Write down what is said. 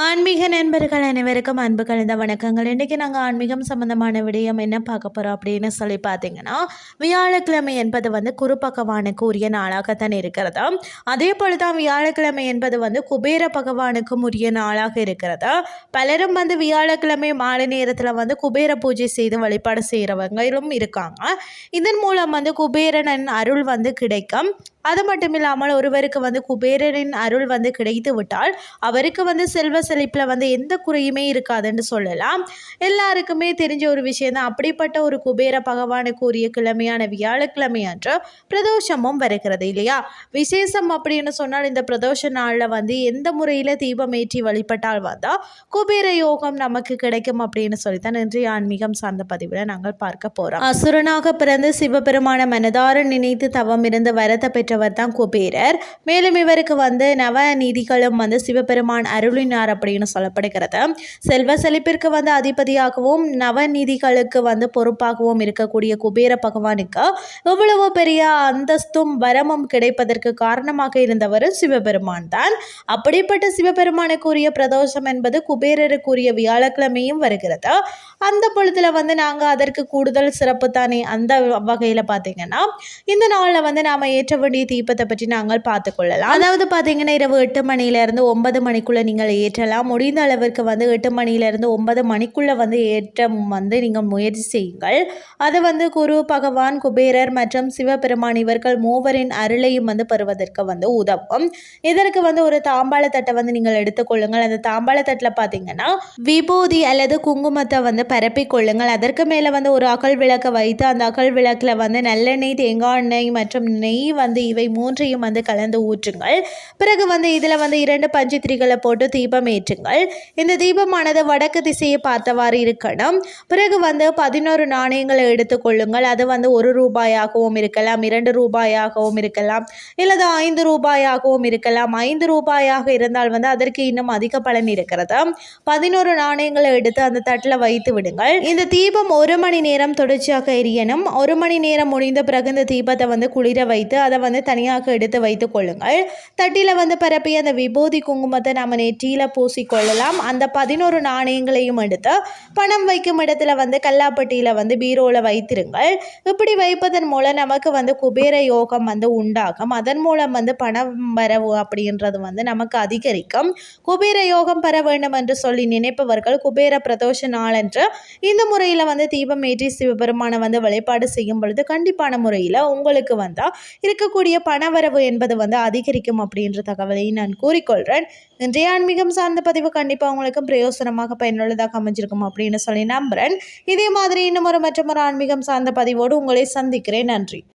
ஆன்மீக நண்பர்கள் அனைவருக்கும் அன்பு கலந்த வணக்கங்கள். இன்றைக்கி நாங்கள் ஆன்மீகம் சம்மந்தமான விடயம் என்ன பார்க்க போகிறோம் அப்படின்னு சொல்லி பார்த்தீங்கன்னா வியாழக்கிழமை என்பது வந்து குரு பகவானுக்கு உரிய நாளாகத்தான் இருக்கிறது. அதே போல் தான் வியாழக்கிழமை என்பது வந்து குபேர பகவானுக்கும் உரிய நாளாக இருக்கிறதா. பலரும் வந்து வியாழக்கிழமை மாலை நேரத்தில் வந்து குபேர பூஜை செய்து வழிபாடு செய்கிறவங்களும் இருக்காங்க. இதன் மூலம் வந்து குபேரனின் அருள் வந்து கிடைக்கும். அது மட்டும் இல்லாமல் ஒருவருக்கு வந்து குபேரனின் அருள் வந்து கிடைத்து விட்டால் அவருக்கு வந்து செல்வ செழிப்பில் வந்து எந்த குறையுமே இருக்காதுன்னு சொல்லலாம். எல்லாருக்குமே தெரிஞ்ச ஒரு விஷயம் தான் அப்படிப்பட்ட ஒரு குபேர பகவானுக்கு உரிய கிழமையான வியாழக்கிழமை அன்று பிரதோஷமும் வருகிறது இல்லையா? விசேஷம் அப்படின்னு சொன்னால் இந்த பிரதோஷ நாளில் வந்து எந்த முறையில் தீபம் ஏற்றி வழிபட்டால் வந்தால் குபேர யோகம் நமக்கு கிடைக்கும் அப்படின்னு சொல்லி தான் இன்றைய ஆன்மீகம் சார்ந்த பதிவில் நாங்கள் பார்க்க போகிறோம் அசுரனாக பிறந்து சிவபெருமான மனதார நினைத்து தவம் இருந்து வரத்தை பெற்றவர் தான் குபேரர். மேலும் இவருக்கு வந்து நவநீதிகளும் வந்து சிவபெருமான் அருளினார் அப்படின்னு சொல்லப்படுகிறது. செல்வ செழிப்பிற்கு வந்து அதிபதியாகவும் நவநீதிகளுக்கு வந்து பொறுப்பாகவும் இருக்கக்கூடிய குபேர பகவானுக்கு எவ்வளவு பெரிய அந்தஸ்தும் வரமும் கிடைப்பதற்கு காரணமாக இருந்தவர் சிவபெருமான் தான். அப்படிப்பட்ட சிவபெருமானுக்குரிய பிரதோஷம் என்பது குபேரருக்குரிய வியாழக்கிழமையும் வருகிறது. அந்த பொழுதுல வந்து நாங்கள் அதற்கு கூடுதல் சிறப்பு தானே? அந்த வகையில் பார்த்தீங்கன்னா இந்த நாளில் வந்து நாம் ஏற்ற வேண்டிய தீபத்தை பற்றி நாங்கள் பார்த்துக்கொள்ளலாம். அதாவது பார்த்தீங்கன்னா இரவு எட்டு மணியிலேருந்து ஒன்பது மணிக்குள்ளே நீங்கள் ஏற்றலாம். முடிந்த அளவிற்கு வந்து எட்டு மணியிலேருந்து ஒன்பது மணிக்குள்ளே வந்து ஏற்ற வந்து நீங்கள் முயற்சி செய்யுங்கள். அது வந்து குரு பகவான் குபேரர் மற்றும் சிவபெருமான் இவர்கள் மூவரின் அருளையும் வந்து பெறுவதற்கு வந்து உதவும். இதற்கு வந்து ஒரு தாம்பாள தட்டை வந்து நீங்கள் எடுத்துக்கொள்ளுங்கள் அந்த தாம்பாள தட்டில் பார்த்தீங்கன்னா விபூதி அல்லது குங்குமத்தை வந்து பரப்பி கொள்ளுங்கள். அதற்கு மேலே வந்து ஒரு அகல் விளக்கை வைத்து அந்த அகல் விளக்கில் வந்து நல்லெண்ணெய் தேங்காய் எண்ணெய் மற்றும் நெய் வந்து இவை மூன்றையும் வந்து கலந்து ஊற்றுங்கள். பிறகு வந்து இதில் வந்து இரண்டு பஞ்சுத்திரிகளை போட்டு தீபம் ஏற்றுங்கள். இந்த தீபமானது வடக்கு திசையை பார்த்தவாறு இருக்கணும். பிறகு வந்து பதினோரு நாணயங்களை எடுத்துக்கொள்ளுங்கள் அது வந்து ஒரு ரூபாயாகவும் இருக்கலாம் இரண்டு ரூபாயாகவும் இருக்கலாம் இல்லது ஐந்து ரூபாயாகவும் இருக்கலாம். ஐந்து ரூபாயாக இருந்தால் வந்து அதற்கு இன்னும் அதிக பலன் இருக்கிறது. பதினோரு நாணயங்களை எடுத்து அந்த தட்டில் வைத்து விடுங்கள். இந்த தீபம் ஒரு மணி நேரம் தொடர்ச்சியாக எரியணும். ஒரு மணி நேரம் முடிந்த பிறகு இந்த தீபத்தை வந்து குளிர வைத்து அதை வந்து தனியாக எடுத்து வைத்துக் கொள்ளுங்கள். தட்டில் வந்து பரப்பி அந்த விபூதி குங்குமத்தை நம்ம நெற்றியில் பூசிக்கொள்ளலாம். அந்த பதினோரு நாணயங்களையும் எடுத்து பணம் வைக்கும் இடத்துல வந்து கல்லாப்பட்டியில் வந்து பீரோவில் வைத்திருங்கள். இப்படி வைப்பதன் மூலம் நமக்கு வந்து குபேர யோகம் வந்து உண்டாகும். அதன் மூலம் வந்து பணம் வரவு அப்படின்றது வந்து நமக்கு அதிகரிக்கும். குபேர யோகம் பெற வேண்டும் என்று சொல்லி நினைப்பவர்கள் குபேர பிரதோஷ நாளன்று இந்த முறையில் வந்து தீபம் ஏற்றி சிவபெருமானை வந்து வழிபாடு செய்யும் பொழுது கண்டிப்பான முறையில் உங்களுக்கு வந்தால் இருக்கக்கூடிய பணவரவு என்பது வந்து அதிகரிக்கும் அப்படின்ற தகவலை நான் கூறிக்கொள்கிறேன் இன்றைய ஆன்மீகம் சார்ந்த பதிவு கண்டிப்பாக உங்களுக்கும் பிரயோசனமாக பயனுள்ளதாக அமைஞ்சிருக்கும் அப்படின்னு சொல்லி நம்புகிறேன் இதே மாதிரி இன்னும் ஒரு மற்றும் ஒரு ஆன்மீகம் சார்ந்த பதிவோடு உங்களை சந்திக்கிறேன். நன்றி.